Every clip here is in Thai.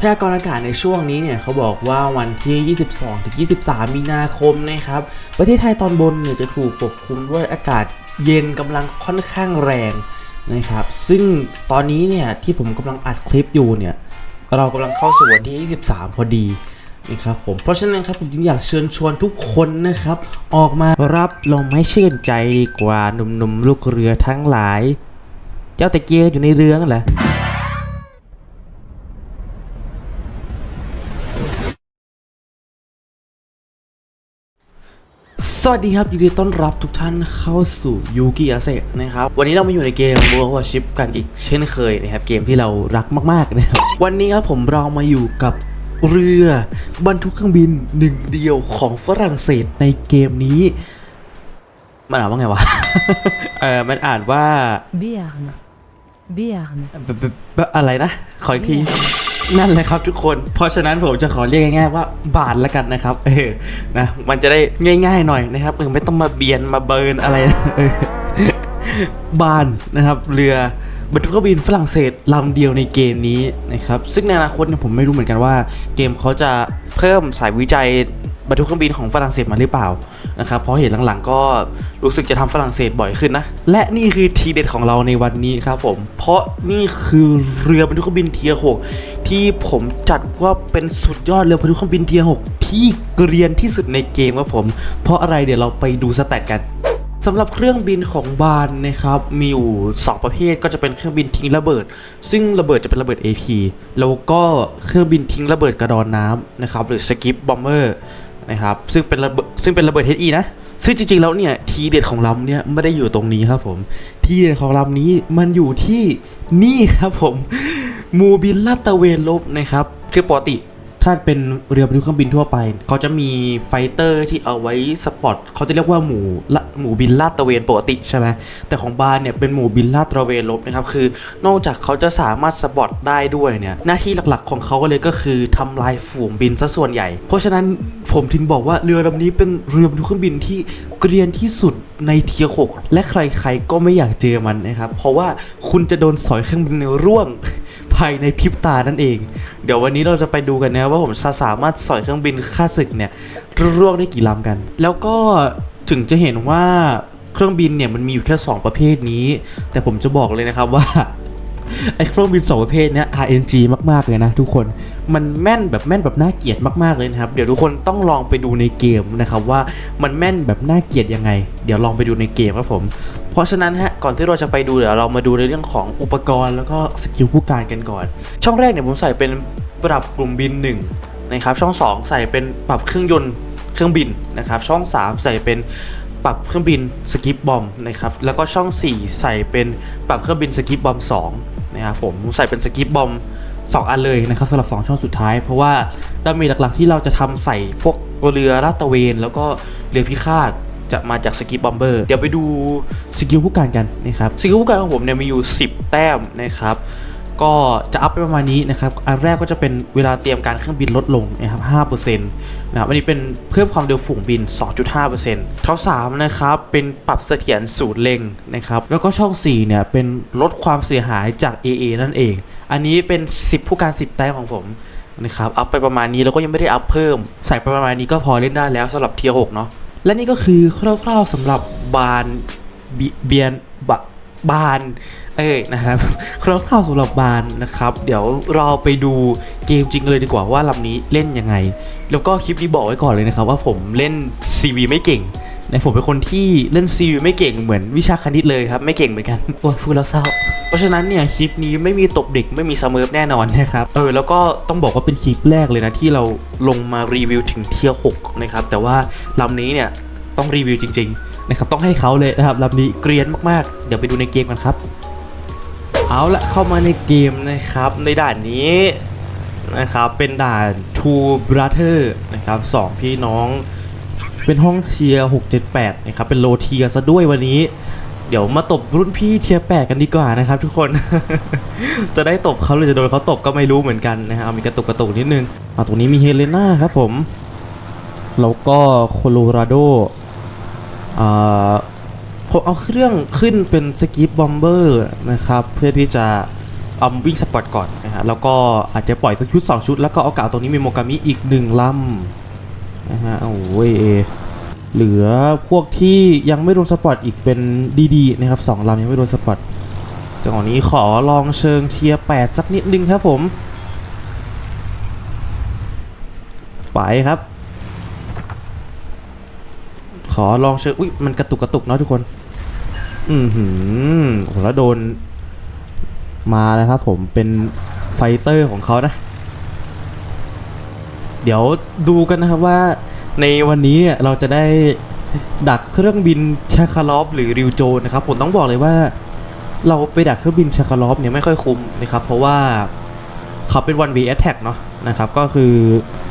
พยากรณ์อากาศในช่วงนี้เนี่ยเขาบอกว่าวันที่ 22-23 มีนาคมนะครับ ประเทศไทยตอนบนเนี่ยจะถูกปกคลุมด้วยอากาศเย็นกำลังค่อนข้างแรงนะครับ ซึ่งตอนนี้เนี่ยที่ผมกำลังอัดคลิปอยู่เนี่ยเรากำลังเข้าสู่วันที่ 23 พอดีนะครับผม เพราะฉะนั้นครับผมจึงอยากเชิญชวนทุกคนนะครับ ออกมารับลมให้ชื่นใจดีกว่าหนุ่มๆลูกเรือทั้งหลาย เจ้าตะเกียอยู่ในเรือนั่นแหละ สวัสดีครับ ยินดีต้อนรับทุกท่านเข้าสู่ยูกิอาเซนะครับ วันนี้เรามาอยู่ในเกม World of Ship กันอีกเช่นเคยนะครับ เกมที่เรารักมาก ๆ นะครับ วันนี้ครับผมเรามาอยู่กับเรือบรรทุกเครื่องบินหนึ่งเดียวของฝรั่งเศสในเกมนี้มันอ่านว่าไงวะ เออมันอ่านว่า Béarn. Béarn. แบบแบบแบบอะไรนะ ขออีกที นั่นแหละครับทุกคน เพราะฉะนั้นผมจะขอเรียกง่ายๆว่าบาทแล้วกันนะครับ เออ นะ มันจะได้ง่ายๆหน่อยนะครับเออไม่ต้องมาเบียนมาเบิร์นอะไรนะเออบานนะครับ เรือบรรทุกเครื่องบินฝรั่งเศสลำเดียวในเกมนี้นะครับ ซึ่งในอนาคตเนี่ยผมไม่รู้เหมือนกันว่า เกมเขาจะเพิ่มสายวิจัยบรรทุกเครื่องบินของฝรั่งเศสมาหรือเปล่า นะครับเพราะเห็นหลังๆก็รู้สึกจะทำฝรั่งเศสบ่อยขึ้นนะ และนี่คือทีเด็ดของเราในวันนี้ครับผม เพราะนี่คือเรือบรรทุกเครื่องบินเทียร์หกที่ผมจัดว่าเป็นสุดยอดเรือบรรทุกเครื่องบินเทียร์หกที่เกรียนที่สุดในเกมครับผม เพราะอะไรเดี๋ยวเราไปดูสแตทกันสำหรับเครื่องบินของบานนะครับ มีอยู่ 2 ประเภทก็จะเป็นเครื่องบินทิ้งระเบิด ซึ่งระเบิดจะเป็นระเบิด AP แล้วก็เครื่องบินทิ้งระเบิดกระดอนน้ำนะครับหรือสกิปบอมเมอร์ นะครับซึ่งเป็นระเบิดซึ่งเป็นระเบิดเฮดอีนะ ซึ่งจริงๆแล้วเนี่ยทีเด็ดของลำเนี่ยไม่ได้อยู่ตรงนี้ครับผมทีเด็ดของลำนี้มันอยู่ที่นี่ครับผมมูบินลาดตะเวนลบนะครับคือปกติ ถ้าเป็นเรือบรรทุกเครื่องบินทั่วไป เขาจะมีไฟเตอร์ที่เอาไว้สปอตเขาจะเรียกว่าหมูละหมูบินลาดตระเวนปกติใช่ไหมแต่ของบาร์เนี่ยเป็นหมูบินลาดตระเวนลบนะครับคือนอกจากเขาจะสามารถสปอตได้ด้วยเนี่ยหน้าที่หลักๆของเขาก็เลยก็คือทำลายฝูงบินซะส่วนใหญ่ เพราะฉะนั้นผมถึงบอกว่าเรือลำนี้เป็นเรือบรรทุกเครื่องบินที่เกรียนที่สุดในเทียหกและใครๆก็ไม่อยากเจอมันนะครับเพราะว่าคุณจะโดนสอยเครื่องบินร่วงายในพริบตานั่นเอง เดี๋ยววันนี้เราจะไปดูกันนะว่าผมจะสามารถสอยเครื่องบินค่าศึกเนี่ยร่วงได้กี่ลำกัน แล้วก็ถึงจะเห็นว่าเครื่องบินเนี่ยมันมีอยู่แค่ 2 ประเภทนี้ แต่ผมจะบอกเลยนะครับว่า ไอ้เครื่องบินสองประเภทเนี้ย RNG มากๆเลยนะทุกคนมันแม่นแบบแม่นแบบน่าเกลียดมากๆเลยนะครับเดี๋ยวทุกคนต้องลองไปดูในเกมนะครับว่ามันแม่นแบบน่าเกลียดยังไง เดี๋ยวลองไปดูในเกมครับผม เพราะฉะนั้นฮะก่อนที่เราจะไปดูเดี๋ยวเรามาดูในเรื่องของอุปกรณ์แล้วก็สกิลผู้การกันก่อน ช่องแรกเนี่ยผมใส่เป็นปรับกลุ่มบิน1นะครับช่อง 2 ใส่เป็นปรับเครื่องยนต์เครื่องบินนะครับช่อง 3 ใส่เป็น ปรับเครื่องบินสกิปบอมนะครับแล้วก็ช่อง 4 ใส่เป็นปรับเครื่องบินสกิปบอม2นะครับผมใส่เป็นสกิปบอม2 อันเลยนะครับสำหรับ 2 ช่องสุดท้าย เพราะว่าดาเมจหลักๆที่เราจะทำใส่พวกเรือลาดตะเวน แล้วก็เรือพิฆาตจะมาจากสกิปบอมเบอร์เดี๋ยวไปดูสกิลผู้การกันนะครับสกิลผู้การของผมเนี่ยมีอยู่ 10 แต้มนะครับ ก็จะอัพไปประมาณนี้นะครับ อันแรกก็จะเป็นเวลาเตรียมการเครื่องบินลดลงนะครับ5%นะครับอันนี้เป็นเพิ่มความเร็วฝูงบิน 2.5%ช่อ3นะครับ เป็นปรับเสถียรศูนย์เล็งนะครับ แล้วก็ช่อง 4 เนี่ย เป็นลดความเสียหายจาก AA นั่นเอง อันนี้เป็น 10 ผู้การ 10 แต้มของผมนะครับ อัพไปประมาณนี้แล้วก็ยังไม่ได้อัพเพิ่ม ใส่ไปประมาณนี้ก็พอเล่นได้แล้วสำหรับเทียร์6เนาะ และนี่ก็คือคร่าวๆสำหรับบานเบียนบะ บานเอ้ยนะครับคร่าวๆสำหรับบานนะครับ เดี๋ยวเราไปดูเกมจริงเลยดีกว่าว่าลำนี้เล่นยังไง แล้วก็คลิปนี้บอกไว้ก่อนเลยนะครับ ว่าผมเล่น CV ไม่เก่งนะผมเป็นคนที่เล่น CV ไม่เก่งเหมือนวิชาคณิตเลยครับไม่เก่งเหมือนกันโอ้ยพูดแล้วเศร้าเพราะฉะนั้นเนี่ยคลิปนี้ไม่มีตบเด็กไม่มีสเมิร์ฟแน่นอนนะครับเออแล้วก็ต้องบอกว่าเป็นคลิปแรกเลยนะที่เราลงมารีวิวถึงเทียร์หกนะครับแต่ว่าลำนี้เนี่ยต้องรีวิวจริง ๆ นะครับต้องให้เขาเลยนะครับลำนี้เกรียนมากๆ เดี๋ยวไปดูในเกมกันครับ เอาละเข้ามาในเกมนะครับในด่านนี้นะครับเป็นด่าน Two Brother นะครับสองพี่น้องเป็นห้องเทียร์678นะครับเป็นโลเทียซะด้วยวันนี้ เดี๋ยวมาตบรุ่นพี่เทียร์แปดกันดีกว่านะครับ ทุกคน จะได้ตบเขาหรือจะโดนเขาตบก็ไม่รู้เหมือนกันนะฮะเอามีกระตุกกระตุกนิดนึงเอาตรงนี้มีเฮเลนาครับผม แล้วก็โคโลราโด ผมเอาเครื่องขึ้นเป็นสกิปบอมเบอร์นะครับเพื่อที่จะเอาวิ่งสปอร์ตก่อนนะฮะแล้วก็อาจจะปล่อยสักชุด 2 ชุด แล้วก็เอาเก่าตรงนี้มีโมกามิอีกหนึ่งลำนะฮะโอ้ยเหลือพวกที่ยังไม่โดนสปอร์ตอีกเป็นดีๆนะครับสองลำยังไม่โดนสปอร์ตจังหวะนี้ขอลองเชิงเทียร์8สักนิดนึงครับผม ไปครับ ขอลองเชิญอุ้ยมันกระตุกกระตุกเนาะทุกคน อือหือโอ้แล้วโดน มาแล้วครับผมเป็นไฟเตอร์ของเขานะ เดี๋ยวดูกันนะครับว่า ในวันนี้เนี่ยเราจะได้ดักเครื่องบินชาคาลอฟหรือริวโจนะครับผมต้องบอกเลยว่า เราไปดักเครื่องบินชาคาลอฟเนี่ยไม่ค่อยคุ้มนะครับเพราะว่าเขาเป็น one way attack เนาะนะครับก็คือ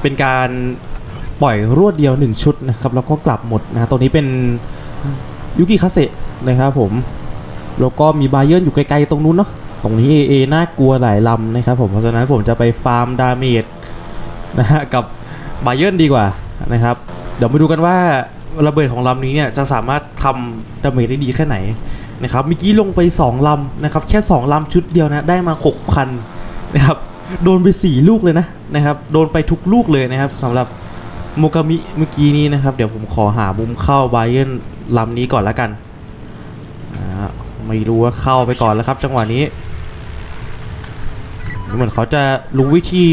เป็นการ ปล่อยรวดเดียว 1 ชุดนะครับแล้วก็กลับหมดนะตัวนี้เป็นยุกิคาเซนะครับผม แล้วก็มีบาเย r ร์นอยู่ไกลๆตรงนู้นเนาะตรงนี้ AA น่ากลัวหลายลำนะครับผมเพราะฉะนั้นผมจะไปฟาร์มดาเมจนะฮะกับบาเย r ร์นดีกว่านะครับ เดี๋ยวมาดูกันว่าระเบิดของลำนี้เนี่ยจะสามารถทำดาเมจได้ดีแค่ไหนนะครับเมื่อกี้ลงไป 2 ลำนะครับ แค่ 2 ลำชุดเดียวนะได้มา 6,000 นะครับ โดนไป 4 ลูกเลยนะนะครับ โดนไปทุกลูกเลยนะครับสำหรับ มกามิเมื่อกี้นี้นะครับ เดี๋ยวผมขอหามุมเข้าไบเย r ร์นลำนี้ก่อนแล้วกันไม่รู้ว่าเข้าไปก่อนแล้วครับ จังหวะนี้ เหมือนเขาจะรู้วิธี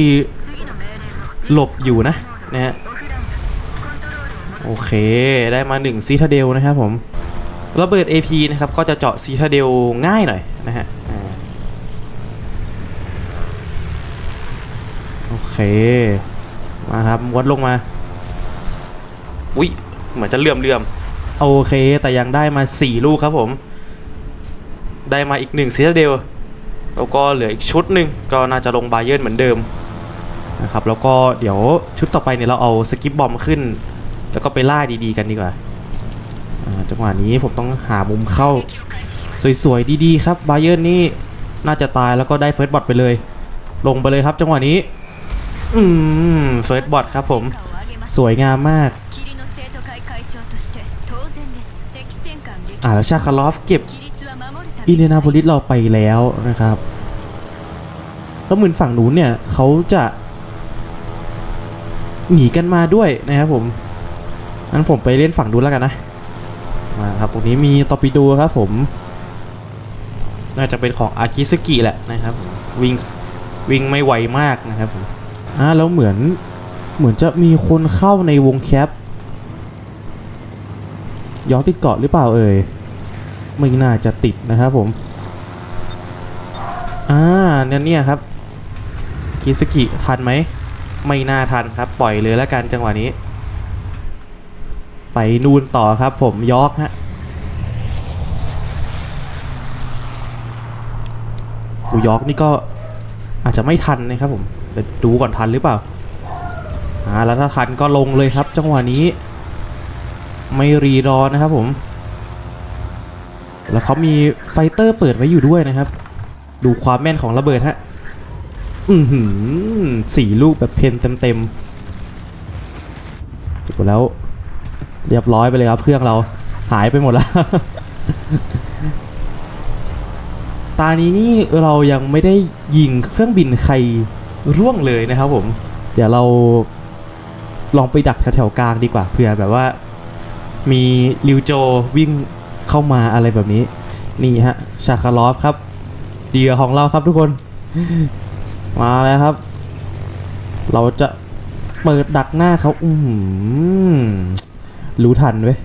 หลบอยู่นะนะฮะโอเคได้มา1ซีทาเดลนะครับผมระเบิด AP นะครับ ก็จะเจาะซีทาเดลง่ายหน่อยนะฮะโอเค มาครับวัดลงมา อุ๊ยเหมือนจะเลื่อมเลื่อมโอเค แต่ยังได้มา 4 ลูกครับผม ได้มาอีก1ซีเดลแล้วก็เหลืออีกชุดหนึ่งก็น่าจะลงบาเย r ร์นเหมือนเดิมนะครับแล้วก็เดี๋ยวชุดต่อไปเนี่ยเราเอาสกิปบอมขึ้น แล้วก็ไปล่าดีๆกันดีกว่าจังหวะนี้ผมต้องหามุมเข้า สวยๆดีๆครับบาเย r ร์นนี่น่าจะตายแล้วก็ได้เฟิร์สบอทไปเลย ลงไปเลยครับจังหวะนี้ อืมเฟิร์สบอทครับผม สวยงามมาก อ่าชาคาลอฟเก็บอินเดียนาโพลิสเราไปแล้วนะครับแล้วเหมือนฝั่งนู้นเนี่ยเขาจะหนีกันมาด้วยนะครับผมงั้นผมไปเล่นฝั่งนู้นแล้วกันนะมาครับตรงนี้มีตอปิโดครับผม น่าจะเป็นของอาคิสกิแหละนะครับวิ่งวิ่งไม่ไวมากนะครับผมอ่าแล้วเหมือนเหมือนจะมีคนเข้าในวงแคป ย้อนติดเกาะหรือเปล่าเอ่ยไม่น่าจะติดนะครับผมอ่าเนี่ยเนี่ยครับคิสกิทันไหมไม่น่าทันครับ ปล่อยเลยแล้วกันจังหวะนี้ ไปนูนต่อครับผมยอกฮะฟูยอกนี่ก็อาจจะไม่ทันนะครับผมเดี๋ยวดูก่อนทันหรือเปล่าอ่าแล้วถ้าทันก็ลงเลยครับ จังหวะนี้ ไม่รีรอนะครับผม แล้วเขามีไฟเตอร์เปิดไว้อยู่ด้วยนะครับ ดูความแม่นของระเบิดฮะ อือหือสี่ลูกแบบเพนเต็มๆจบแล้ว เรียบร้อยไปเลยครับเครื่องเราหายไปหมดแล้ว ตานี้นี่เรายังไม่ได้ยิงเครื่องบินใครร่วงเลยนะครับผม เดี๋ยวเราลองไปดักแถวๆกลางดีกว่าเผื่อแบบว่า มีลิวโจวิ่งเข้ามาอะไรแบบนี้ นี่ฮะชาคาลอฟครับเดียของเราครับทุกคน มาแล้วครับ เราจะเปิดดักหน้าเขาอือหือรู้ทันเว้ย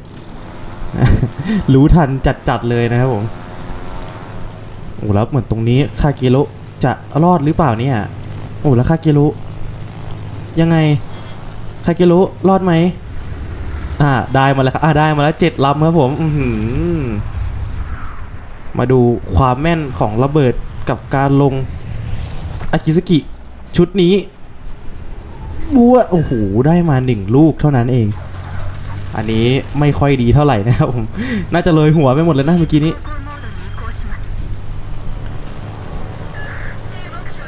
รู้ทันจัดๆเลยนะครับผมโอ้แล้วเหมือนตรงนี้คาเกโรจะรอดหรือเปล่าเนี่ยโอ้แล้วคาเกโรยังไงคาเกโรรอดไหม อ่าได้มาแล้วครับอ่าได้มาแล้วเจ็ดลำครับผม อืมมาดูความแม่นของระเบิดกับการลงอากิสกิชุดนี้บัวโอ้โหได้มาหนึ่งลูกเท่านั้นเอง อันนี้ไม่ค่อยดีเท่าไหร่นะครับผม น่าจะเลยหัวไปหมดแล้วนะเมื่อกี้นี้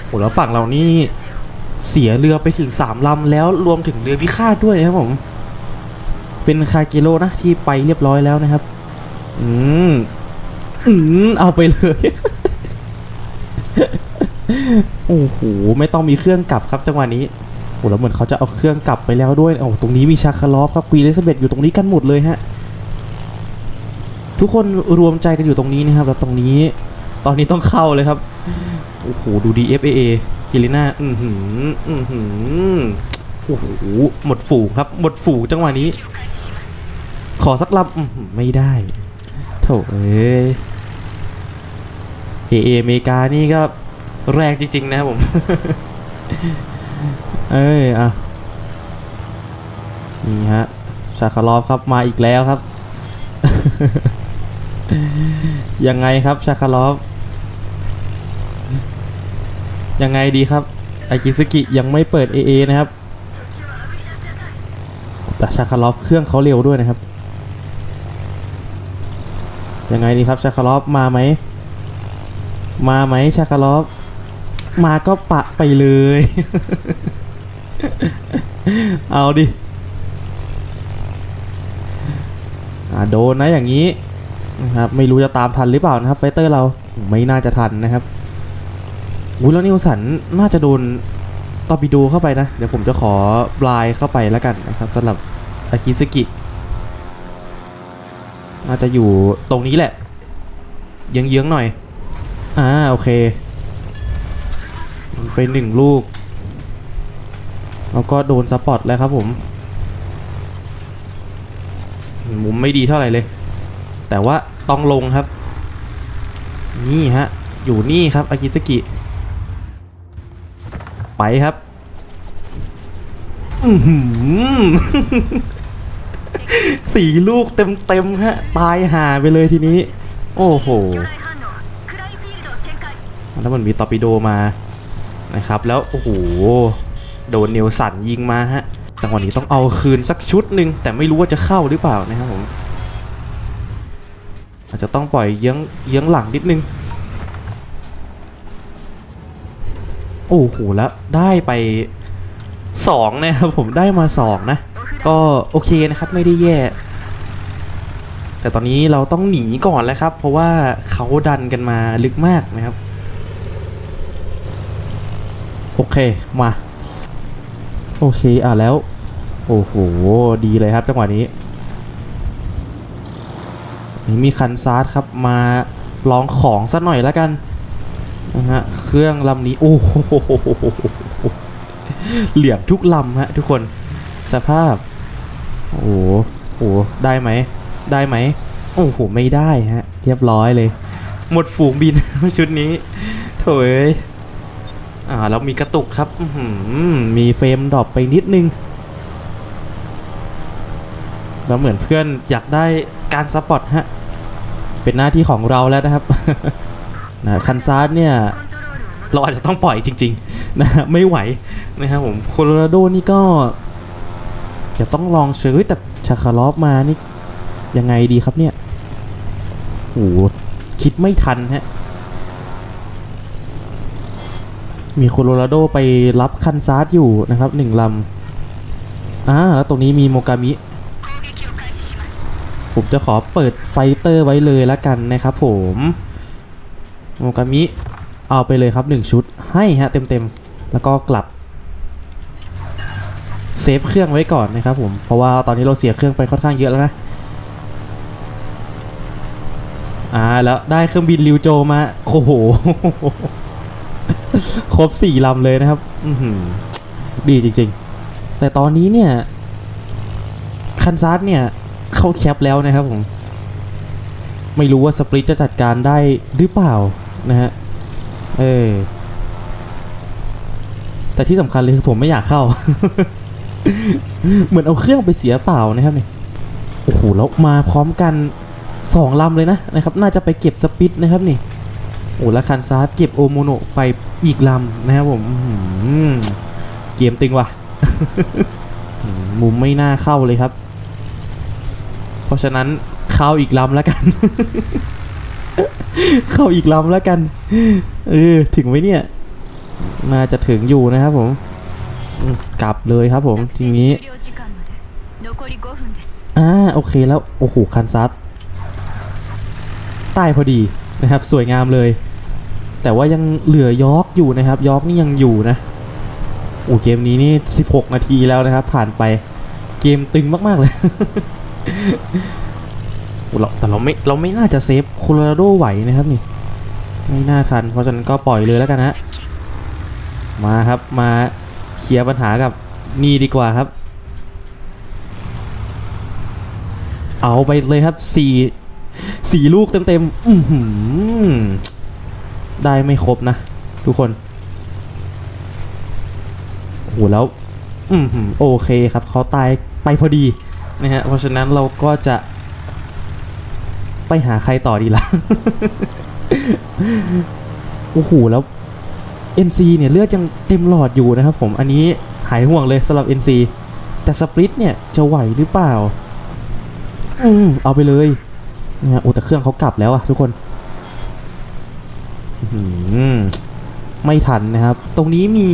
โอ้แล้วฝั่งเรานี่เสียเรือไปถึงสามลำแล้วรวมถึงเรือพิฆาตด้วยนะครับผม เป็นคาเกโรนะที่ไปเรียบร้อยแล้วนะครับ อืม อืม เอาไปเลย โอ้โห ไม่ต้องมีเครื่องกลับครับจังหวะนี้โอ้แล้วเหมือนเขาจะเอาเครื่องกลับไปแล้วด้วย โอ้ตรงนี้มีชาคาลอฟครับควีนเลสเบตอยู่ตรงนี้กันหมดเลยฮะ ทุกคนรวมใจกันอยู่ตรงนี้นะครับ แล้วตรงนี้ ตอนนี้ต้องเข้าเลยครับ โอ้โห ดูดี FAA กิลิน่า อือหือ อือหือ โอ้โห หมดฝูงครับ หมดฝูงจังหวะนี้ ขอสักลำอื้อหือไม่ได้โถเอ้ยเอเออเมริกานี่ก็แรงจริง ๆ นะครับผม เอ้ยอะนี่ฮะชาคาลอฟครับมาอีกแล้วครับ ยังไงครับชาคาลอฟยังไงดีครับไอคิซึกิยังไม่เปิด AA นะครับ แต่ชาคาลอฟเครื่องเขาเร็วด้วยนะครับ ยังไงดีครับชาคาลอฟมาไหม มาไหมชาคาลอฟมาก็ปะไปเลย เอาดิอ่าโดนนะอย่างนี้นะครับไม่รู้จะตามทันหรือเปล่านะครับไฟเตอร์เราไม่น่าจะทันนะครับอุ้ยแล้วนิวสันน่าจะโดนตอร์ปิโดเข้าไปนะ เดี๋ยวผมจะขอบลายเข้าไปแล้วกันนะครับสำหรับอากิสกิ น่าจะอยู่ตรงนี้แหละเยื้องๆหน่อย อ่าโอเคไปหนึ่งลูก แล้วก็โดนสปอตแล้วครับผม มุมไม่ดีเท่าไหร่เลย แต่ว่าต้องลงครับ นี่ฮะ อยู่นี่ครับอากิสกิ ไปครับ อื้อหือ สีลูกเต็มๆฮะ ตายหาไปเลยทีนี้ โอ้โห แล้วมันมีตอปิโดมานะครับ แล้ว โอ้โห โดนเนียวสันยิงมาฮะจังหวะนี้ต้องเอาคืนสักชุดหนึ่งแต่ไม่รู้ว่าจะเข้าหรือเปล่านะครับผมอาจจะต้องปล่อยเยื้องเยื้องหลังนิดนึง โอ้โหแล้วได้ไป2นะครับผมได้มา2นะ ก็โอเคนะครับไม่ได้แย่ แต่ตอนนี้เราต้องหนีก่อนแล้วครับ เพราะว่าเขาดันกันมาลึกมากนะครับ โอเคมา โอเคอะแล้ว โอ้โห ดีเลยครับจังหวะนี้นี่มีคันซาร์ครับมาลองของสักหน่อยแล้วกันนะฮะเครื่องลำนี้ โอ้โหเหลี่ยมทุกลำฮะทุกคนสภาพ โอ้โหโอ้ได้ไหม ได้ไหม โอ้โห ไม่ได้ฮะ เรียบร้อยเลย หมดฝูงบิน ชุดนี้โถยอ่าเรามีกระตุกครับมีเฟรมดรอปไปนิดนึง แล้วเหมือนเพื่อนอยากได้การซัพพอร์ตฮะ เป็นหน้าที่ของเราแล้วนะครับนะคันซาร์เนี่ย เราอาจจะต้องปล่อยจริง ๆ นะไม่ไหวนะครับผมโคโลราโดนี่ก็ จะต้องลองซื้อแต่ชาคารอฟมานี่ยังไงดีครับเนี่ยโอ้คิดไม่ทันฮะ มีโคโลราโดไปรับคันซาร์ดอยู่นะครับหนึ่งลำอ่าแล้วตรงนี้มีโมกามิ ผมจะขอเปิดไฟเตอร์ไว้เลยละกันนะครับผมโมกามิเอาไปเลยครับหนึ่งชุดให้ฮะเต็มๆ แล้วก็กลับ เซฟเครื่องไว้ก่อนนะครับผม เพราะว่าตอนนี้เราเสียเครื่องไปค่อนข้างเยอะแล้วนะ อ่าแล้วได้เครื่องบินริวโจมา โอ้โห ครบสี่ลำเลยนะครับอือหือดีจริงๆ แต่ตอนนี้เนี่ย คันซาร์เนี่ย เข้าแคปแล้วนะครับผม ไม่รู้ว่าสปริตจะจัดการได้หรือเปล่านะฮะ เออแต่ที่สำคัญเลยคือผมไม่อยากเข้า เหมือนเอาเครื่องไปเสียเปล่านะครับเนี่ยโอ้โหแล้วมาพร้อมกันสองลำเลยนะนะครับน่าจะไปเก็บสปิตนะครับนี่โอ้แล้วคันซาร์เก็บโอโมโนไปอีกลำนะครับผมเกมตึงว่ะมุมไม่น่าเข้าเลยครับ เพราะฉะนั้นเข้าอีกลำแล้วกัน เข้าอีกลำแล้วกันเออถึงไหมเนี่ยน่าจะถึงอยู่นะครับผม กลับเลยครับผมทีนี้อ่าโอเคแล้ว โอ้โห คันซัสใต้พอดีนะครับ สวยงามเลย แต่ว่ายังเหลือยอกอยู่นะครับ ยอกนี่ยังอยู่นะโอ้เกมนี้นี่ 16 นาทีแล้วนะครับ ผ่านไปเกมตึงมาก ๆ เลยแต่เราไม่เราไม่น่าจะเซฟโคโลราโดไหวนะครับนี่ ไม่น่าทัน เพราะฉะนั้นก็ปล่อยเลยแล้วกันนะมาครับมา เคลียร์ปัญหากับนี่ดีกว่าครับ เอาไปเลยครับสี่สี่ลูกเต็มๆอื้อหือได้ไม่ครบนะ ทุกคนโอ้โหแล้วโอเคครับเขาตายไปพอดีนะฮะเพราะฉะนั้นเราก็จะไปหาใครต่อดีล่ะ โอ้โห แล้ว NC เนี่ยเลือดยังเต็มหลอดอยู่นะครับผมอันนี้หายห่วงเลยสำหรับ NC แต่สปริตเนี่ยจะไหวหรือเปล่าอืมเอาไปเลยนะฮะโอ้แต่เครื่องเขากลับแล้วอะทุกคนอื้อหือไม่ทันนะครับ ตรงนี้มี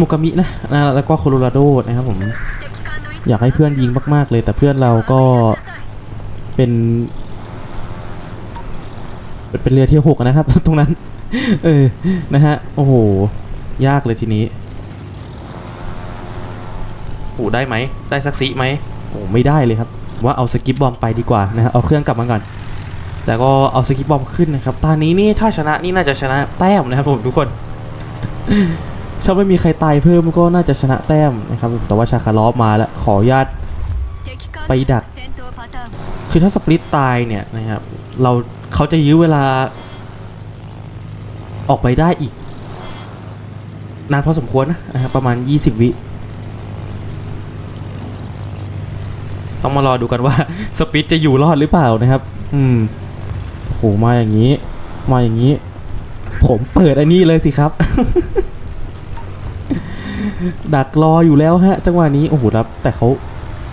มุกามินะนะแล้วก็โคโลราโดนะครับผม อยากให้เพื่อนยิงมาก ๆ เลย แต่เพื่อนเราก็เป็น เป็นเรือที่หกนะครับ ตรงนั้น เออ นะฮะ โอ้โห ยากเลยทีนี้โอ้ได้ไหม ได้สักซีไหมโอ้ไม่ได้เลยครับ ว่าเอาสกิปบอมไปดีกว่านะฮะ เอาเครื่องกลับมาก่อน แต่ก็เอาสกิปบอมขึ้นนะครับ ตานี้นี่ถ้าชนะนี่น่าจะชนะแต้มนะครับผมทุกคนชอบไม่มีใครตายเพิ่มก็น่าจะชนะแต้มนะครับ แต่ว่าชาคาลอฟมาแล้ว ขอญาตไปดัก คือถ้าสปริตตายเนี่ยนะครับ เราเขาจะยื้อเวลา ออกไปได้อีก นานพอสมควรนะครับประมาณ 20 วิ ต้องมารอดูกันว่าสปิตจะอยู่รอดหรือเปล่านะครับ อืมโหมาอย่างนี้ มาอย่างนี้ ผมเปิดอันนี้เลยสิครับ ดักรออยู่แล้วฮะ จังหวะนี้ โอ้โหครับ แต่เขา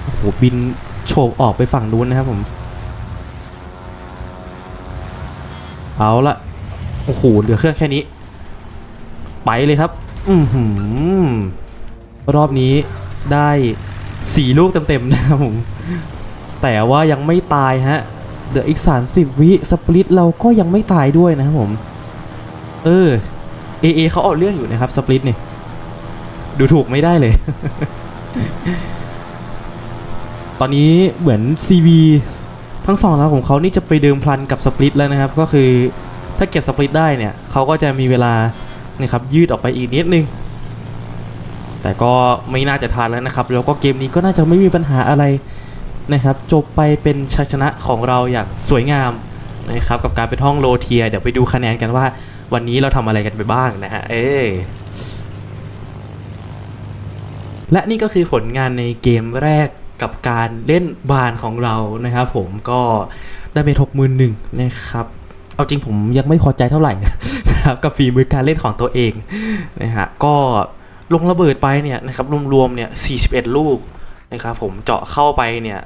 โอ้โหบินโฉบออกไปฝั่งนู้นนะครับผม เอาละ โอ้โหเหลือเครื่องแค่นี้ ไปเลยครับ อือหือรอบนี้ได้สี่ลูกเต็มๆนะครับผม แต่ว่ายังไม่ตายฮะเหลืออีก 30 วิสปลิตเราก็ยังไม่ตายด้วยนะครับผม เออเอเอเขาเอาเรื่องอยู่นะครับสปลิตนี่ดูถูกไม่ได้เลย ตอนนี้เหมือน CV ทั้งสองนะของเขานี่จะไปเดิมพลันกับสปลิตแล้วนะครับ ก็คือ ถ้าเก็บสปลิตได้เนี่ยเขาก็จะมีเวลานะครับยืดออกไปอีกนิดนึง แต่ก็ไม่น่าจะทันแล้วนะครับ แล้วก็เกมนี้ก็น่าจะไม่มีปัญหาอะไรนะครับ จบไปเป็นชัยชนะของเราอย่างสวยงามนะครับกับการเป็นห้องโลเทีย เดี๋ยวไปดูคะแนนกันว่าวันนี้เราทำอะไรกันไปบ้างนะฮะเอ้ยและนี่ก็คือผลงานในเกมแรกกับการเล่นบานของเรานะครับผมก็ได้ไปทกมือหนึ่งนะครับ เอาจริงผมยังไม่พอใจเท่าไหร่นะครับกับฝีมือการเล่นของตัวเองนะฮะก็ลงระเบิดไปเนี่ยนะครับรวมๆเนี่ย 41 ลูกนะครับผมเจาะเข้าไปเนี่ย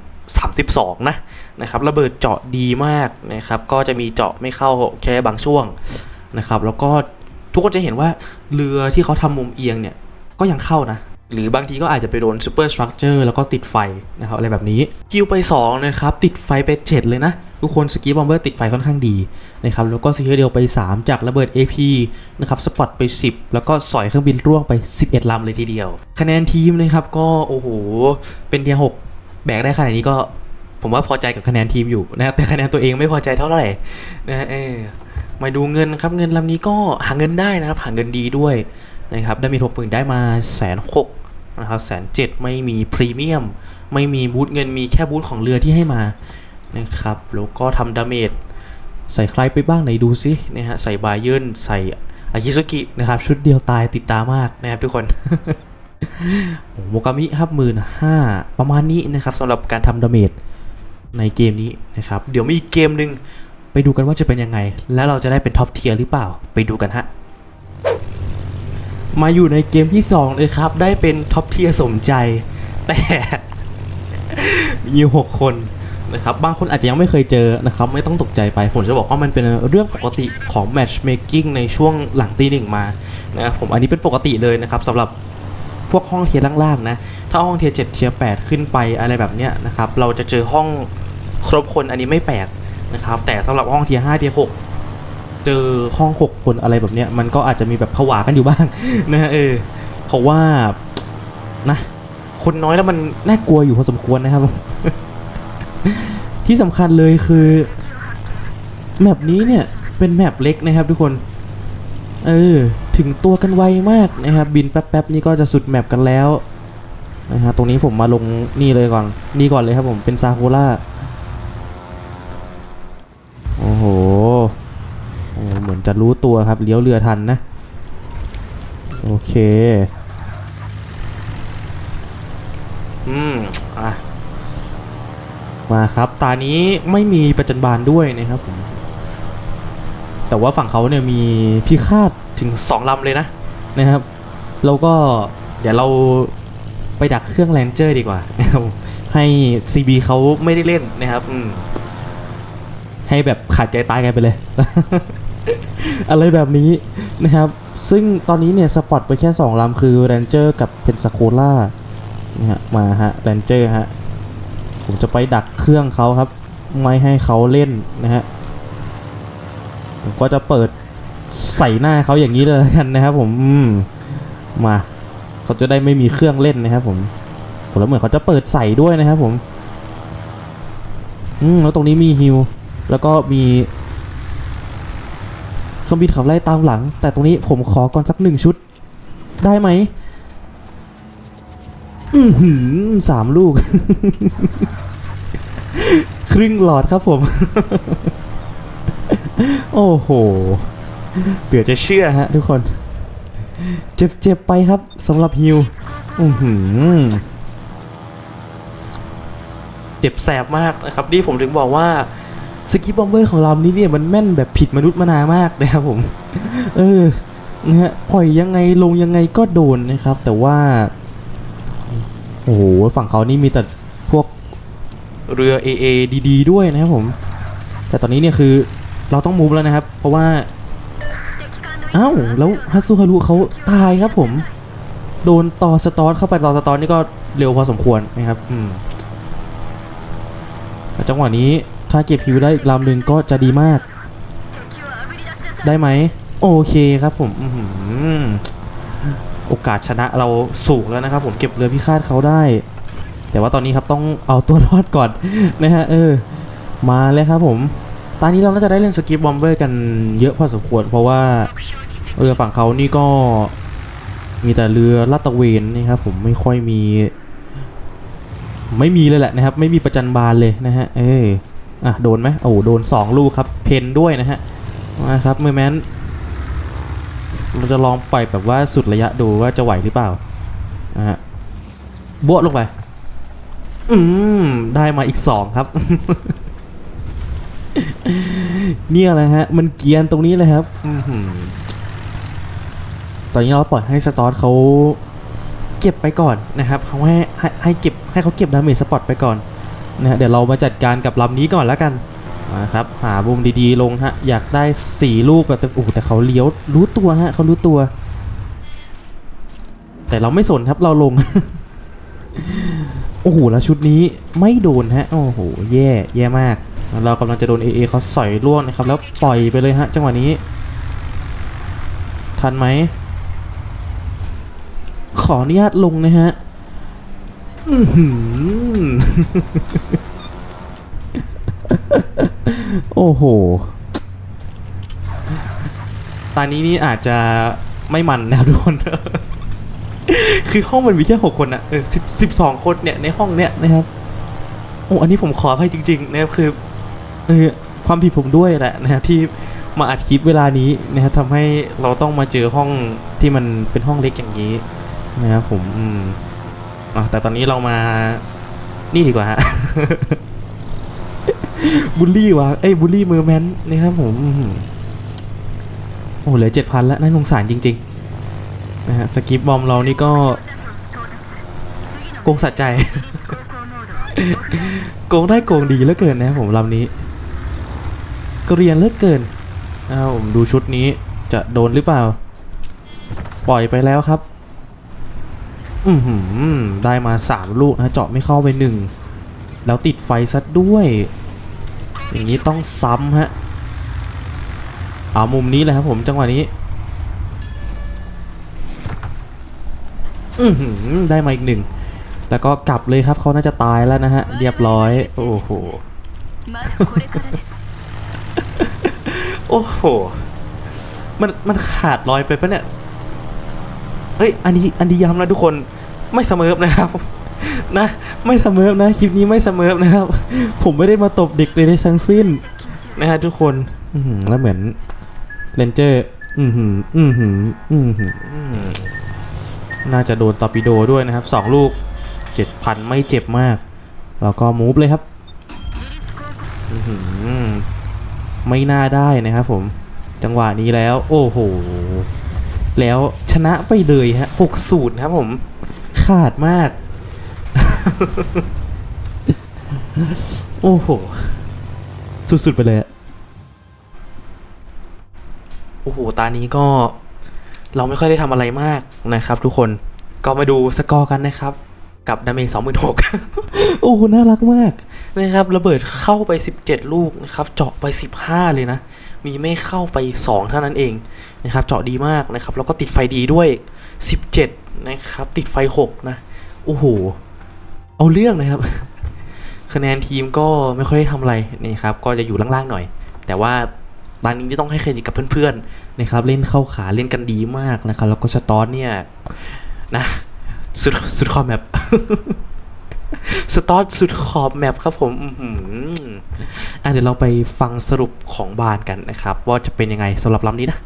32 นะนะครับระเบิดเจาะดีมากนะครับก็จะมีเจาะไม่เข้าแค่บางช่วงนะครับแล้วก็ทุกคนจะเห็นว่าเรือที่เขาทำมุมเอียงเนี่ยก็ยังเข้านะ หรือบางทีก็อาจจะไปโดนซูเปอร์สตรัคเจอร์แล้วก็ติดไฟนะครับอะไรแบบนี้คิวไป2นะครับติดไฟไปเจ็ดเลยนะ ทุกคนสกีบอมเบอร์ติดไฟค่อนข้างดีนะครับแล้วก็ซีเดียวไป 3 จากระเบิด AP นะครับสปอตไป 10 แล้วก็สอยเครื่องบินร่วงไป 11ลำเลยทีเดียว คะแนนทีมนะครับก็โอ้โหเป็นเทียร์หกแบกได้ขนาดนี้ก็ผมว่าพอใจกับคะแนนทีมอยู่นะครับแต่คะแนนตัวเองไม่พอใจเท่าไหร่นะฮะเออมาดูเงินครับเงินลำนี้ก็หาเงินได้นะครับหาเงินดีด้วย นะครับได้มีทกปืนได้มาแสนหกนะครับแสนเจ็ดไม่มีพรีเมียม ไม่มีบูทเงินมีแค่บูทของเรือที่ให้มานะครับแล้วก็ทำดาเมจใส่ใครไปบ้างไหนดูซินะฮะใส่บาเยิร์นใส่อากิสุกินะครับชุดเดียวตายติดตามากนะครับทุกคนโอ้โมกามิครับหมื่นห้าประมาณนี้นะครับสำหรับการทำดาเมจในเกมนี้นะครับ เดี๋ยวมีอีกเกมหนึ่งไปดูกันว่าจะเป็นยังไง แล้วเราจะได้เป็นท็อปเทียร์หรือเปล่าไปดูกันฮะ มาอยู่ในเกมที่ 2 เลยครับ ได้เป็นท็อปเทียสมใจ แต่ มีหกคนนะครับ บางคนอาจจะยังไม่เคยเจอนะครับ ไม่ต้องตกใจไป ผมจะบอกว่ามันเป็นเรื่องปกติของ matchmaking ในช่วงหลังตีหนึ่งมานะครับผมอันนี้เป็นปกติเลยนะครับสำหรับพวกห้องเทียร์ล่างๆนะ ถ้าห้องเทียร์7เทียร์8ขึ้นไปอะไรแบบเนี้ยนะครับ เราจะเจอห้องครบคนอันนี้ไม่แปลกนะครับ แต่สำหรับห้องเทียร์5เทียร์6 เจอห้องหกคนอะไรแบบเนี้ยมันก็อาจจะมีแบบผวากันอยู่บ้าง นะฮะเออเพราะว่านะคนน้อยแล้วมันน่ากลัวอยู่พอสมควรนะครับ ที่สำคัญเลยคือแมปนี้เนี่ยเป็นแมปเล็กนะครับทุกคน เออ ถึงตัวกันไวมากนะครับ บินแป๊บๆนี่ก็จะสุดแมปกันแล้วนะฮะตรงนี้ผมมาลงนี่เลยก่อน นี่ก่อนเลยครับผมเป็นซาโอ้โหโอ้เห จะรู้ตัวครับเลี้ยวเรือทันนะ โอเค อืม อะ มาครับ ตานี้ไม่มีประจันบานด้วยนะครับผมแต่ว่าฝั่งเขาเนี่ยมีพิฆาตถึงสองลำเลยนะนะครับ แล้วก็เดี๋ยวเราไปดักเครื่องแลนเจอร์ดีกว่านะครับให้ CB เขาไม่ได้เล่นนะครับอืมให้แบบขาดใจตายกันไปเลย อะไรแบบนี้นะครับ ซึ่งตอนนี้เนี่ยสปอตไปแค่ 2ลำคือแรนเจอร์กับเพนซ c โคล่านะฮะมาฮะแรนเจอร์ฮะ ผมจะไปดักเครื่องเขาครับ ไม่ให้เขาเล่นนะฮะผมก็จะเปิดใส่หน้าเขาอย่างนี้เลยกันนะครับผมมมาเขาจะได้ไม่มีเครื่องเล่นนะครับผมผมแล้วเหมือนเขาจะเปิดใส่ด้วยนะครับผม อืมแล้วตรงนี้มีฮิว แล้วก็มี เครื่องบินขับไล่ตามหลัง แต่ตรงนี้ผมขอก่อนสักหนึ่งชุด ได้ไหมอือหือสามลูก ครึ่งหลอดครับผม โอ้โหเดี๋ยวจะเชื่อฮะทุกคน เจ็บเจ็บไปครับสำหรับฮิวอือหือเจ็บแสบมากนะครับนี่ผมถึงบอกว่า สกิปบอมเบอร์ของเรานี่เนี่ยมันแม่นแบบผิดมนุษย์มนามากนะครับผม เออนะฮะปล่อยยังไงลงยังไงก็โดนนะครับ แต่ว่า โอ้โหฝั่งเขานี่มีแต่พวกเรือเอเอดีดีด้วยนะครับผม แต่ตอนนี้เนี่ยคือเราต้องมูฟแล้วนะครับ เพราะว่าอ้าวแล้วฮัตซูฮารุเขาตายครับผม โดนต่อสตอร์เข้าไปต่อสตอร์นี่ก็เร็วพอสมควรนะครับ อืมจังหวะนี้ ถ้าเก็บฮิวได้อีกลำหนึ่งก็จะดีมาก ได้ไหม โอเคครับผมโอกาสชนะเราสูงแล้วนะครับผมเก็บเรือพิฆาตเขาได้ แต่ว่าตอนนี้ครับต้องเอาตัวรอดก่อนนะฮะ เออ มาเลยครับผม ตอนนี้เราน่าจะได้เล่นสกิปบอมเบอร์กันเยอะพอสมควร เพราะว่าเรือฝั่งเขานี่ก็มีแต่เรือลาดตะเวนนี่ครับผมไม่ค่อยมี ไม่มีเลยแหละนะครับ ไม่มีประจันบาลเลยนะฮะ เออ อะโดนไหมโอ้โหโดนสองลูกครับ เพนด้วยนะฮะมาครับเมื่อแมนเราจะลองปล่อยแบบว่าสุดระยะดูว่าจะไหวหรือเปล่านะฮะบวกลงไป อืม ได้มาอีกสองครับ เนี่ยแหละฮะ มันเกียนตรงนี้เลยครับอตอนนี้เราปล่อยให้สตอร์ทเขาเก็บไปก่อนนะครับเขาให้ให้ให้เก็บให้เขาเก็บดาเมจสปอตไปก่อน นะเดี๋ยวเรามาจัดการกับลำนี้ก่อนแล้วกันมาครับหาบุมดีๆลงฮะอยากได้สี่ลูกแบบแต่โอ้แต่เขาเลี้ยวรู้ตัวฮะเขารู้ตัว แต่เราไม่สนครับเราลง โอ้โหแล้วชุดนี้ไม่โดนฮะโอ้โหแย่แย่มาก เรากำลังจะโดน AA เขาสอยล่วงนะครับแล้วปล่อยไปเลยฮะจังหวะนี้ ทันไหมขออนุญาตลงนะฮะ โอ้โห ตอนนี้นี่อาจจะไม่มันนะครับทุกคน คือห้องมันมีแค่หกคนอะเออสิบสิบสองคนเนี่ยในห้องเนี่ยนะครับ โอ้อันนี้ผมขออภัยจริง ๆ นะครับคือเออความผิดผมด้วยแหละนะครับที่มาอัดคลิปเวลานี้นะครับทำให้เราต้องมาเจอห้องที่มันเป็นห้องเล็กอย่างนี้นะครับผมอืม อ๋อแต่ตอนนี้เรามา นี่ดีกว่าฮะบุลลี่วะเอ้ยบุลลี่มือแมนนี่ครับผม โอ้เหลือเจ็ดพันแล้วน่าสงสารจริงๆนะฮะสกิปบอมเรานี่ก็โกงสัจใจ โกงได้โกงดีเหลือเกินนะผมลำนี้กเรียนเหลือเกินอ้าวผมดูชุดนี้จะโดนหรือเปล่า ปล่อยไปแล้วครับ อืมได้มาสามลูกนะเจาะไม่เข้าไปหนึ่งแล้วติดไฟซะด้วย อย่างนี้ต้องซ้ำฮะเอามุมนี้เลยครับผมจังหวะนี้ อืมได้มาอีกหนึ่งแล้วก็กลับเลยครับเขาน่าจะตายแล้วนะฮะ เรียบร้อย โอ้โหโอ้โห มันมันขาดลอยไปปะเนี่ย เฮ้ย อันนี้อันนี้ย้ำนะทุกคนไม่เสมอนะครับ นะ ไม่เสมอนะคลิปนี้ไม่เสมอนะครับ ผมไม่ได้มาตบเด็กเลยได้ทั้งสิ้นนะฮะทุกคนอืแล้วเหมือนเลนเจอร์ อือหืออือหืออือหือน่าจะโดนตอปิโดด้วยนะครับสองลูกเจ็ดพันไม่เจ็บมาก แล้วก็มูฟเลยครับอือหือไม่น่าได้นะครับผม จังหวะนี้แล้ว โอ้โห แล้วชนะไปเลยฮะหกสูตรครับผม ขาดมาก โอ้โห สุด ๆ ไปเลยโอ้โห ตานี้ก็เราไม่ค่อยได้ทำอะไรมากนะครับทุกคน ก็มาดูสกอร์กันนะครับ กับดาเมจสองหมื่นหกโอ้โห น่ารักมากนะครับ ระเบิดเข้าไป17ลูกนะครับ เจาะไป15เลยนะ มีไม่เข้าไป 2 เท่านั้นเองนะครับเจาะดีมากนะครับแล้วก็ติดไฟดีด้วย 17 นะครับติดไฟ 6 นะโอ้โหเอาเรื่องนะครับ คะแนนทีมก็ไม่ค่อยได้ทำอะไรนี่ครับก็จะอยู่ล่างๆหน่อย แต่ว่าตอนนี้ที่ต้องให้เครดิตกับเพื่อนๆนะครับเล่นเข้าขาเล่นกันดีมากนะครับแล้วก็สตอร์เนี่ยนะสุดสุดคอมแมป สตอร์สุดขอบแมปครับผมอือะเดี๋ยวเราไปฟังสรุปของบานกันนะครับ ว่าจะเป็นยังไงสำหรับลำนี้นะ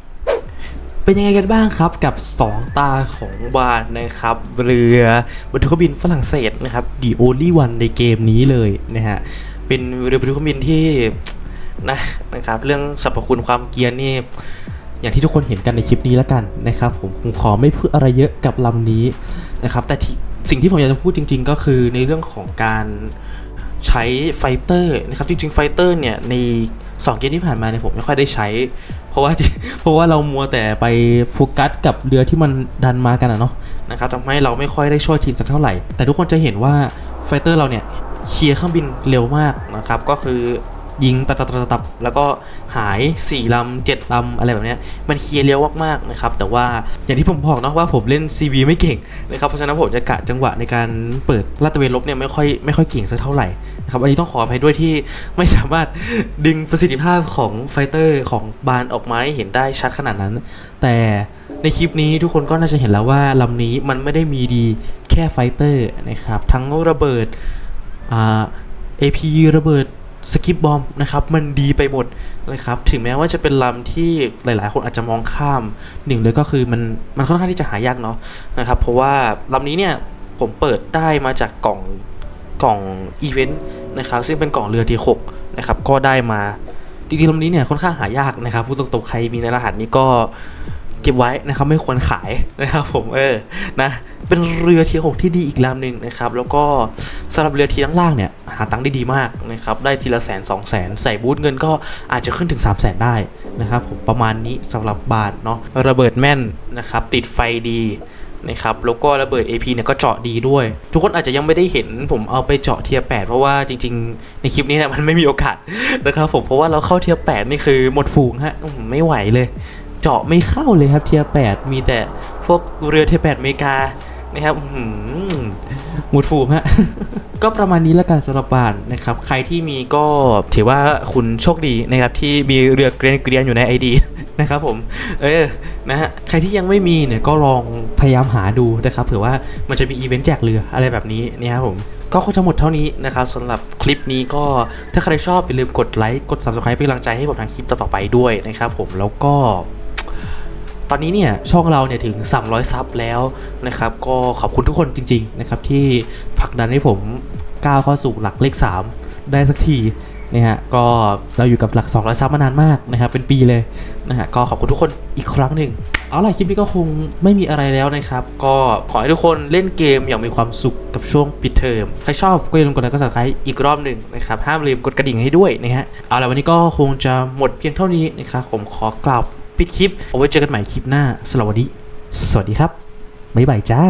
เป็นยังไงกันบ้างครับกับ 2 ตาของบานนะครับ เรือบรรทุกบินฝรั่งเศสนะครับ the only one ในเกมนี้เลยนะฮะ เป็นเรือบรรทุกบินที่นะนะครับเรื่องสรรพคุณความเกียร์นี่อย่างที่ทุกคนเห็นกันในคลิปนี้แล้วกันนะครับผมผมขอไม่พูดอะไรเยอะกับลำนี้นะครับ แต่ที่ สิ่งที่ผมอยากจะพูดจริง ๆ ก็คือในเรื่องของการใช้ไฟเตอร์นะครับจริงๆไฟเตอร์เนี่ยใน2เกมที่ผ่านมาเนี่ยผมไม่ค่อยได้ใช้ เพราะว่าเพราะว่าเรามัวแต่ไปโฟกัสกับเรือที่มันดันมากันอะเนาะนะครับทำให้เราไม่ค่อยได้ช่วยทีมสักเท่าไหร่ แต่ทุกคนจะเห็นว่าไฟเตอร์เราเนี่ยเคลียร์เครื่องบินเร็วมากนะครับก็คือ ยิงตับตับตับตับแล้วก็หาย 4ลำ7ลำอะไรแบบนี้มันเคลียร์เร็วมากๆนะครับแต่ว่าอย่างที่ผมบอกเนาะว่าผมเล่น CV ไม่เก่งนะครับเพราะฉะนั้นผมจะกะจังหวะในการเปิดลาดตะเวนลบเนี่ยไม่ค่อยไม่ค่อยเก่งสักเท่าไหร่นะครับอันนี้ต้องขออภัยด้วยที่ไม่สามารถดึงประสิทธิภาพของไฟเตอร์ของบานออกมาให้เห็นได้ชัดขนาดนั้น แต่ในคลิปนี้ทุกคนก็น่าจะเห็นแล้วว่าลำนี้มันไม่ได้มีดีแค่ไฟเตอร์นะครับทั้งระเบิดอ่า AP ระเบิด สกิปบอมนะครับมันดีไปหมดนะครับถึงแม้ว่าจะเป็นลำที่หลาย ๆ คนอาจจะมองข้ามหนึ่งเลยก็คือมันมันค่อนข้างที่จะหายากเนาะนะครับเพราะว่าลำนี้เนี่ยผมเปิดได้มาจากกล่องกล่องอีเวนต์นะครับซึ่งเป็นกล่องเรือที่6นะครับก็ได้มาจริงๆลำนี้เนี่ยค่อนข้างหายากนะครับพูดตรงๆใครมีในรหัสนี้ก็ ก็บไว้นะครับไม่ควรขายนะครับผมเออนะเป็นเรือทีหกที่ดีอีกลำหนึ่งนะครับแล้วก็สำหรับเรือทีล่างเนี่ยหาตังค์ได้ดีมากนะครับได้ทีละแสนสองแสนใส่บูธเงินก็อาจจะขึ้นถึง3 0 0แสนได้นะครับผมประมาณนี้สำหรับบาทเนาะระเบิดแม่นนะครับติดไฟดีนะครับแล้วก็ระเบิด AP เนี่ยก็เจาะดีด้วย ทุกคนอาจจะยังไม่ได้เห็นผมเอาไปเจาะเทียร์8เพราะว่าจริงๆ ในคลิปนี้เนี่ยมันไม่มีโอกาสนะครับผมเพราะว่าเราเข้าเทียร์8นี่คือหมดฝูงฮะไม่ไหวเลย เจาะไม่เข้าเลยครับเทียร์8มีแต่พวกเรือเทียร์8อเมริกานะครับหือหมดฝูงฮะ ก็ประมาณนี้ล้วกันสำหรับบานนะครับ ใครที่มีก็ถือว่าคุณโชคดีนะครับ ที่มีเรือเกรียนเกรียนอยู่ใน ID นะครับผม เออ นะฮะ ใครที่ยังไม่มีเนี่ยก็ลองพยายามหาดูนะครับ เผื่อว่ามันจะมีอีเวนต์แจกเรืออะไรแบบนี้นะครับผม ก็คงจะหมดเท่านี้นะครับสำหรับคลิปนี้ก็ถ้าใครชอบอย่าลืมกดไลค์ กด subscribe เป็นกำลังใจให้ผมทางคลิปต่อๆไปด้วยนะครับผม แล้วก็ ตอนนี้เนี่ยช่องเราเนี่ยถึง 300 ซับแล้วนะครับ ก็ขอบคุณทุกคนจริง ๆ นะครับ ที่ผลักดันให้ผมก้าวเข้าสู่หลักเลข 3 ได้สักทีนะฮะก็เราอยู่กับหลัก 200 ซับมานานมากนะครับเป็นปีเลยนะฮะก็ขอบคุณทุกคนอีกครั้งหนึ่งเอาล่ะคลิปนี้ก็คงไม่มีอะไรแล้วนะครับ ก็ขอให้ทุกคนเล่นเกมอย่างมีความสุขกับช่วงปิดเทอม ใครชอบก็อย่าลืมกดไลค์กด subscribe อีกรอบหนึ่งนะครับ ห้ามลืมกดกระดิ่งให้ด้วยนะฮะเอาล่ะวันนี้ก็คงจะหมดเพียงเท่านี้นะครับผมขอกล่าว ปิดคลิป เอาไว้เจอกันใหม่คลิปหน้าสำหรับวันนี้ สวัสดีครับ บ๊ายบายจ้า